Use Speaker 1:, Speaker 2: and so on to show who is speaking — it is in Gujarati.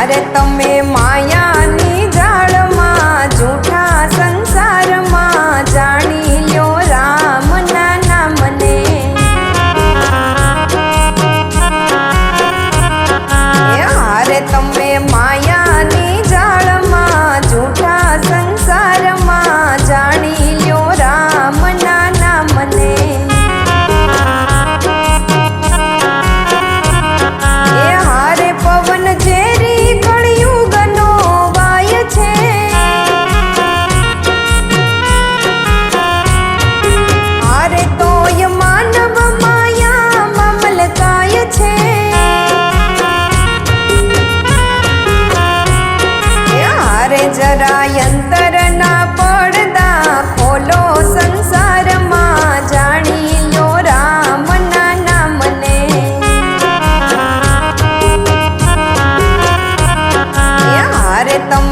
Speaker 1: મારે તમે જરાયંતરના પડદા ખોલો સંસારમાં. જાણી લો રામના નામને. હારે તમ